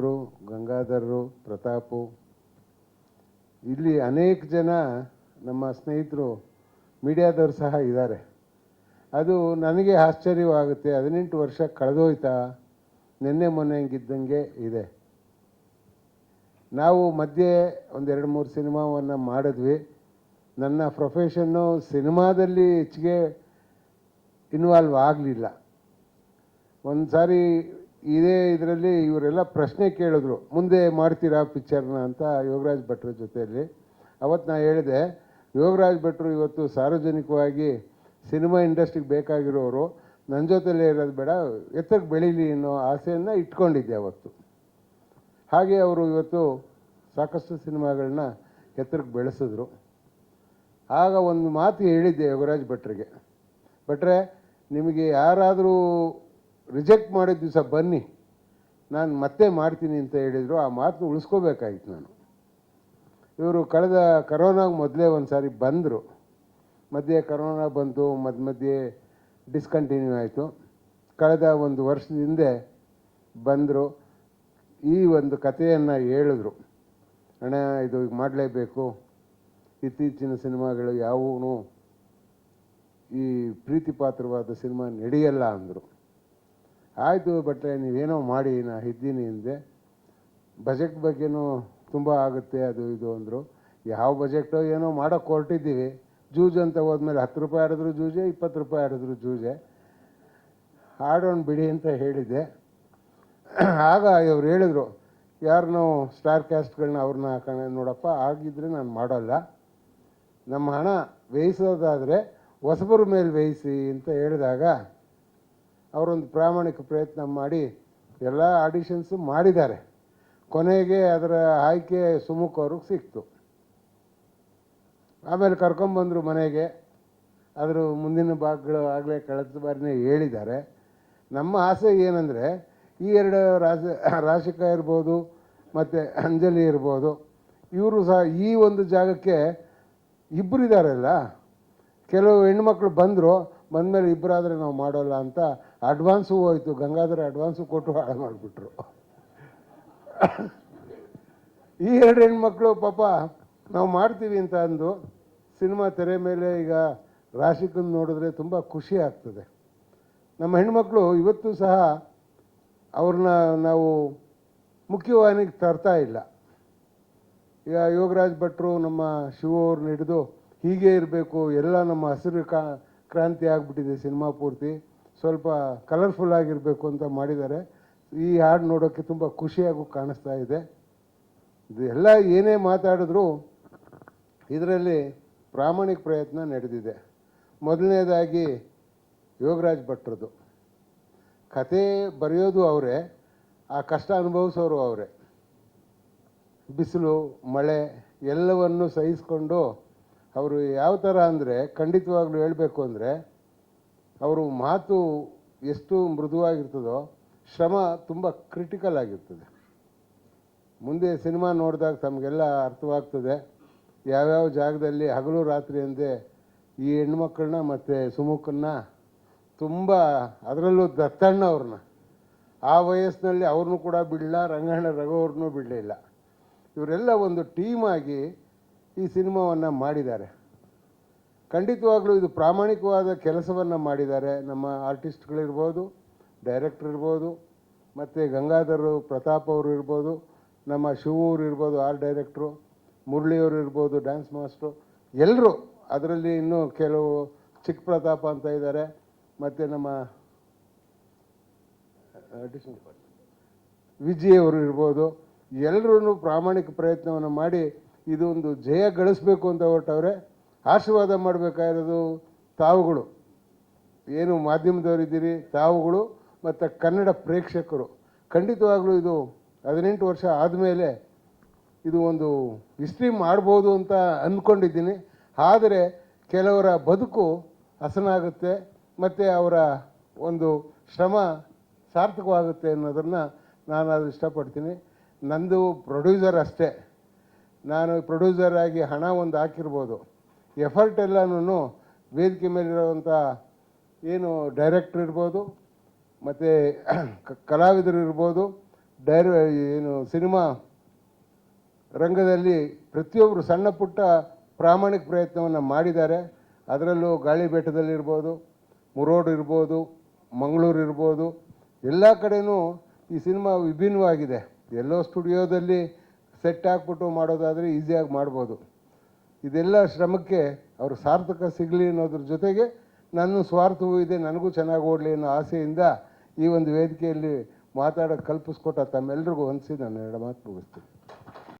ಭಟ್ರು, ಗಂಗಾಧರರು, ಪ್ರತಾಪು. ಇಲ್ಲಿ ಅನೇಕ ಜನ ನಮ್ಮ ಸ್ನೇಹಿತರು, ಮೀಡಿಯಾದವರು ಸಹ ಇದ್ದಾರೆ. ಅದು ನನಗೆ ಆಶ್ಚರ್ಯವಾಗುತ್ತೆ. ಹದಿನೆಂಟು ವರ್ಷ ಕಳೆದೋಯ್ತಾ? ನಿನ್ನೆ ಮೊನ್ನೆ ಹಂಗಿದ್ದಂಗೆ ಇದೆ. ನಾವು ಮಧ್ಯೆ ಒಂದೆರಡು ಮೂರು ಸಿನಿಮಾವನ್ನು ಮಾಡಿದ್ವಿ. ನನ್ನ ಪ್ರೊಫೆಷನ್ನು ಸಿನಿಮಾದಲ್ಲಿ ಹೆಚ್ಚಿಗೆ ಇನ್ವಾಲ್ವ್ ಆಗಲಿಲ್ಲ. ಒಂದು ಸಾರಿ ಇದೇ ಇದರಲ್ಲಿ ಇವರೆಲ್ಲ ಪ್ರಶ್ನೆ ಕೇಳಿದ್ರು, ಮುಂದೆ ಮಾಡ್ತೀರಾ ಪಿಕ್ಚರ್ನ? ಅಂತ ಯೋಗರಾಜ್ ಭಟ್ರ ಜೊತೆಯಲ್ಲಿ. ಅವತ್ತು ನಾ ಹೇಳಿದೆ, ಯೋಗರಾಜ್ ಭಟ್ರು ಇವತ್ತು ಸಾರ್ವಜನಿಕವಾಗಿ ಸಿನಿಮಾ ಇಂಡಸ್ಟ್ರಿಗೆ ಬೇಕಾಗಿರೋರು ನನ್ನ ಜೊತೆಲೇ ಇರೋದು ಬೇಡ ಎತ್ತಕ್ಕೆ ಬೆಳೀಲಿ ಅನ್ನೋ ಆಸೆಯನ್ನು ಇಟ್ಕೊಂಡಿದ್ದೆ ಅವತ್ತು. ಹಾಗೆ ಅವರು ಇವತ್ತು ಸಾಕಷ್ಟು ಸಿನಿಮಾಗಳನ್ನ ಎತ್ತರಕ್ಕೆ ಬೆಳೆಸಿದ್ರು. ಆಗ ಒಂದು ಮಾತು ಹೇಳಿದ್ದೆ ಯೋಗರಾಜ್ ಭಟ್ರಿಗೆ, ಭಟ್ರೆ, ನಿಮಗೆ ಯಾರಾದರೂ ರಿಜೆಕ್ಟ್ ಮಾಡಿದ ದಿವಸ ಬನ್ನಿ, ನಾನು ಮತ್ತೆ ಮಾಡ್ತೀನಿ ಅಂತ ಹೇಳಿದರು, ಆ ಮಾತನ್ನ ಉಳಿಸ್ಕೋಬೇಕಾಗಿತ್ತು ನಾನು. ಇವರು ಕಳೆದ ಕರೋನಾಗ ಮೊದಲೇ ಒಂದು ಸಾರಿ ಬಂದರು. ಮಧ್ಯೆ ಕರೋನಾ ಬಂತು ಮಧ್ಯ ಮಧ್ಯೆ ಡಿಸ್ಕಂಟಿನ್ಯೂ ಆಯಿತು. ಕಳೆದ ಒಂದು ವರ್ಷದ ಹಿಂದೆ ಬಂದರು. ಈ ಒಂದು ಕಥೆಯನ್ನು ಹೇಳಿದ್ರು. ಅಣ್ಣ, ಇದು ಮಾಡಲೇಬೇಕು. ಇತ್ತೀಚಿನ ಸಿನಿಮಾಗಳು ಯಾವೂ ಈ ಪ್ರೀತಿಪಾತ್ರವಾದ ಸಿನಿಮಾ ನಡೆಯಲ್ಲ ಅಂದರು. ಆಯಿತು ಬಟ್ ನೀವೇನೋ ಮಾಡಿ, ನಾ ಇದ್ದೀನಿ ಅಂದೆ. ಬಜೆಟ್ ಬಗ್ಗೆನೂ ತುಂಬ ಆಗುತ್ತೆ, ಅದು ಇದು ಅಂದರು. ಯಾವ ಬಜೆಟೋ ಏನೋ ಮಾಡೋಕ್ಕೆ ಹೊರಟಿದ್ದೀವಿ. ಜೂಜ್ ಅಂತ ಹೋದ್ಮೇಲೆ ಹತ್ತು ರೂಪಾಯಿ ಆಡಿದ್ರು ಜೂಜೆ, ಇಪ್ಪತ್ತು ರೂಪಾಯಿ ಆಡಿದ್ರು ಜೂಜೆ. ಆಡೋಣ ಬಿಡಿ ಅಂತ ಹೇಳಿದ್ದೆ. ಆಗ ಇವ್ರು ಹೇಳಿದ್ರು ಯಾರನ್ನೋ ಸ್ಟಾರ್ ಕ್ಯಾಸ್ಟ್ಗಳನ್ನ ಅವ್ರನ್ನ ಹಾಕೋಣ ನೋಡಪ್ಪ ಆಗಿದ್ದರೆ ನಾನು ಮಾಡೋಲ್ಲ. ನಮ್ಮ ಹಣ ವ್ಯಯಿಸೋದಾದರೆ ಹೊಸಬರ ಮೇಲೆ ವ್ಯಯಿಸಿ ಅಂತ ಹೇಳಿದಾಗ ಅವರೊಂದು ಪ್ರಾಮಾಣಿಕ ಪ್ರಯತ್ನ ಮಾಡಿ ಎಲ್ಲ ಆಡಿಷನ್ಸು ಮಾಡಿದ್ದಾರೆ. ಕೊನೆಗೆ ಅದರ ಆಯ್ಕೆ ಸುಮುಖ ಅವ್ರಿಗೆ ಸಿಕ್ತು. ಆಮೇಲೆ ಕರ್ಕೊಂಬಂದರು ಮನೆಗೆ. ಅದರ ಮುಂದಿನ ಭಾಗಗಳು ಆಗಲೇ ಕಳೆದ ಬಾರಿನೇ ಹೇಳಿದ್ದಾರೆ. ನಮ್ಮ ಆಸೆ ಏನಂದರೆ ಈ ಎರಡು ರಾಜ, ರಾಶಿಕಾ ಇರ್ಬೋದು, ಮತ್ತು ಅಂಜಲಿ ಇರ್ಬೋದು, ಇವರು ಸಹ ಈ ಒಂದು ಜಾಗಕ್ಕೆ ಇಬ್ಬರು ಇದ್ದಾರಲ್ಲ ಕೆಲವು ಹೆಣ್ಮಕ್ಳು ಬಂದರು ಬಂದಮೇಲೆ ಇಬ್ಬರಾದರೆ ನಾವು ಮಾಡೋಲ್ಲ ಅಂತ ಅಡ್ವಾನ್ಸು ಹೋಯ್ತು. ಗಂಗಾಧರ ಅಡ್ವಾನ್ಸು ಕೊಟ್ಟು ಹಾಳು ಮಾಡಿಬಿಟ್ರು. ಈ ಎರಡು ಹೆಣ್ಮಕ್ಳು ಪಾಪ ನಾವು ಮಾಡ್ತೀವಿ ಅಂತ ಅಂದು ಸಿನಿಮಾ ತೆರೆ ಮೇಲೆ ಈಗ ರಾಶಿಕನ್ ನೋಡಿದ್ರೆ ತುಂಬ ಖುಷಿ ಆಗ್ತದೆ. ನಮ್ಮ ಹೆಣ್ಮಕ್ಳು ಇವತ್ತು ಸಹ ಅವ್ರನ್ನ ನಾವು ಮುಖ್ಯವಾಹಿನಿಗೆ ತರ್ತಾ ಇಲ್ಲ. ಈಗ ಯೋಗರಾಜ್ ಭಟ್ರು ನಮ್ಮ ಶಿವ ಅವ್ರನ್ನ ಹಿಡಿದು ಹೀಗೆ ಇರಬೇಕು, ಎಲ್ಲ ನಮ್ಮ ಹಸಿರು ಕಾ ಕ್ರಾಂತಿ ಆಗಿಬಿಟ್ಟಿದೆ ಸಿನಿಮಾ ಪೂರ್ತಿ. ಸ್ವಲ್ಪ ಕಲರ್ಫುಲ್ ಆಗಿರಬೇಕು ಅಂತ ಮಾಡಿದ್ದಾರೆ. ಈ ಹಾಡು ನೋಡೋಕ್ಕೆ ತುಂಬ ಖುಷಿಯಾಗೂ ಕಾಣಿಸ್ತಾ ಇದೆ ಎಲ್ಲ ಏನೇ ಮಾತಾಡಿದ್ರು ಇದರಲ್ಲಿ ಪ್ರಾಮಾಣಿಕ ಪ್ರಯತ್ನ ನಡೆದಿದೆ. ಮೊದಲನೇದಾಗಿ ಯೋಗರಾಜ್ ಭಟ್ರದ್ದು. ಕತೆ ಬರೆಯೋದು ಅವರೇ, ಆ ಕಷ್ಟ ಅನುಭವಿಸೋರು ಅವರೇ. ಬಿಸಿಲು, ಮಳೆ ಎಲ್ಲವನ್ನು ಸಹಿಸ್ಕೊಂಡು ಅವರು ಯಾವ ಥರ ಅಂದರೆ ಖಂಡಿತವಾಗ್ಲೂ ಹೇಳಬೇಕು ಅಂದರೆ ಅವರು ಮಾತು ಎಷ್ಟು ಮೃದುವಾಗಿರ್ತದೋ ಶ್ರಮ ತುಂಬ ಕ್ರಿಟಿಕಲ್ ಆಗಿರ್ತದೆ. ಮುಂದೆ ಸಿನಿಮಾ ನೋಡಿದಾಗ ತಮಗೆಲ್ಲ ಅರ್ಥವಾಗ್ತದೆ. ಯಾವ್ಯಾವ ಜಾಗದಲ್ಲಿ ಹಗಲು ರಾತ್ರಿ ಅಂದೆ ಈ ಹೆಣ್ಮಕ್ಳನ್ನ ಮತ್ತು ಸುಮುಖನ್ನ ತುಂಬ ಅದರಲ್ಲೂ ದತ್ತಣ್ಣ ಅವ್ರನ್ನ. ಆ ವಯಸ್ಸಿನಲ್ಲಿ ಅವ್ರನ್ನೂ ಕೂಡ ಬಿಡಲ್ಲ ರಂಗಣ್ಣ ರಘು ಅವ್ರನ್ನೂ ಬಿಡಲಿಲ್ಲ. ಇವರೆಲ್ಲ ಒಂದು ಟೀಮಾಗಿ ಈ ಸಿನಿಮಾವನ್ನು ಮಾಡಿದ್ದಾರೆ. ಖಂಡಿತವಾಗಲೂ ಇದು ಪ್ರಾಮಾಣಿಕವಾದ ಕೆಲಸವನ್ನು ಮಾಡಿದ್ದಾರೆ. ನಮ್ಮ ಆರ್ಟಿಸ್ಟ್ಗಳಿರ್ಬೋದು ಡೈರೆಕ್ಟ್ರ್ ಇರ್ಬೋದು ಮತ್ತು ಗಂಗಾಧರ್ ಪ್ರತಾಪ್ ಅವರು ಇರ್ಬೋದು ನಮ್ಮ ಶಿವೂರು ಇರ್ಬೋದು ಆರ್ ಡೈರೆಕ್ಟ್ರು ಮುರಳಿಯವರು ಇರ್ಬೋದು ಡ್ಯಾನ್ಸ್ ಮಾಸ್ಟ್ರು ಎಲ್ಲರೂ ಅದರಲ್ಲಿ ಇನ್ನೂ ಕೆಲವು ಚಿಕ್ಕ ಪ್ರತಾಪ ಅಂತ ಇದ್ದಾರೆ. ಮತ್ತು ನಮ್ಮ ಆಡಿಷನ್ ವಿಜಯ್ ಅವರು ಇರ್ಬೋದು ಎಲ್ಲರೂ ಪ್ರಾಮಾಣಿಕ ಪ್ರಯತ್ನವನ್ನು ಮಾಡಿ ಇದೊಂದು ಜಯ ಗಳಿಸ್ಬೇಕು ಅಂತ ಹೊರಟವ್ರೆ, ಆಶೀರ್ವಾದ ಮಾಡಬೇಕಾಗಿರೋದು ತಾವುಗಳು. ಏನು ಮಾಧ್ಯಮದವರಿದ್ದೀರಿ, ತಾವುಗಳು ಮತ್ತು ಕನ್ನಡ ಪ್ರೇಕ್ಷಕರು. ಖಂಡಿತವಾಗಲೂ ಇದು ಹದಿನೆಂಟು ವರ್ಷ ಆದಮೇಲೆ ಇದು ಒಂದು ಹಿಸ್ಟ್ರಿ ಮಾಡ್ಬೋದು ಅಂತ ಅಂದ್ಕೊಂಡಿದ್ದೀನಿ ಆದರೆ ಕೆಲವರ ಬದುಕು ಹಸನಾಗುತ್ತೆ, ಮತ್ತು ಅವರ ಒಂದು ಶ್ರಮ ಸಾರ್ಥಕವಾಗುತ್ತೆ ಅನ್ನೋದನ್ನು ನಾನು ಅದು ಇಷ್ಟಪಡ್ತೀನಿ. ನಂದು ಪ್ರೊಡ್ಯೂಸರ್ ಅಷ್ಟೇ. ನಾನು ಪ್ರೊಡ್ಯೂಸರ್ ಆಗಿ ಹಣ ಒಂದು ಹಾಕಿರ್ಬೋದು. ಎಫರ್ಟ್ ಎಲ್ಲನೂ ವೇದಿಕೆ ಮೇಲಿರುವಂಥ ಏನು ಡೈರೆಕ್ಟ್ರ್ ಇರ್ಬೋದು, ಮತ್ತು ಕಲಾವಿದರು ಇರ್ಬೋದು ಡೈರ ಏನು ಸಿನಿಮಾ ರಂಗದಲ್ಲಿ ಪ್ರತಿಯೊಬ್ಬರು ಸಣ್ಣ ಪುಟ್ಟ ಪ್ರಾಮಾಣಿಕ ಪ್ರಯತ್ನವನ್ನು ಮಾಡಿದ್ದಾರೆ. ಅದರಲ್ಲೂ ಗಾಳಿ ಬೆಟ್ಟದಲ್ಲಿರ್ಬೋದು ಮುರೋಡ್ ಇರ್ಬೋದು, ಮಂಗಳೂರು ಇರ್ಬೋದು, ಎಲ್ಲ ಕಡೆಯೂ ಈ ಸಿನಿಮಾ ವಿಭಿನ್ನವಾಗಿದೆ. ಎಲ್ಲೋ ಸ್ಟುಡಿಯೋದಲ್ಲಿ ಸೆಟ್ ಹಾಕ್ಬಿಟ್ಟು ಮಾಡೋದಾದರೆ ಈಸಿಯಾಗಿ ಮಾಡ್ಬೋದು. ಇದೆಲ್ಲ ಶ್ರಮಕ್ಕೆ ಅವರು ಸಾರ್ಥಕ ಸಿಗಲಿ ಅನ್ನೋದ್ರ ಜೊತೆಗೆ ನನ್ನ ಸ್ವಾರ್ಥವೂ ಇದೆ, ನನಗೂ ಚೆನ್ನಾಗಿ ಓಡಲಿ ಅನ್ನೋ ಆಸೆಯಿಂದ ಈ ಒಂದು ವೇದಿಕೆಯಲ್ಲಿ ಮಾತಾಡೋಕ್ಕೆ ಕಲ್ಪಿಸ್ಕೊಟ್ಟ ತಮ್ಮೆಲ್ಲರಿಗೂ ಹೊಂದಿಸಿ ನಾನು ಎರಡು ಮಾತು ಮುಗಿಸ್ತೀನಿ.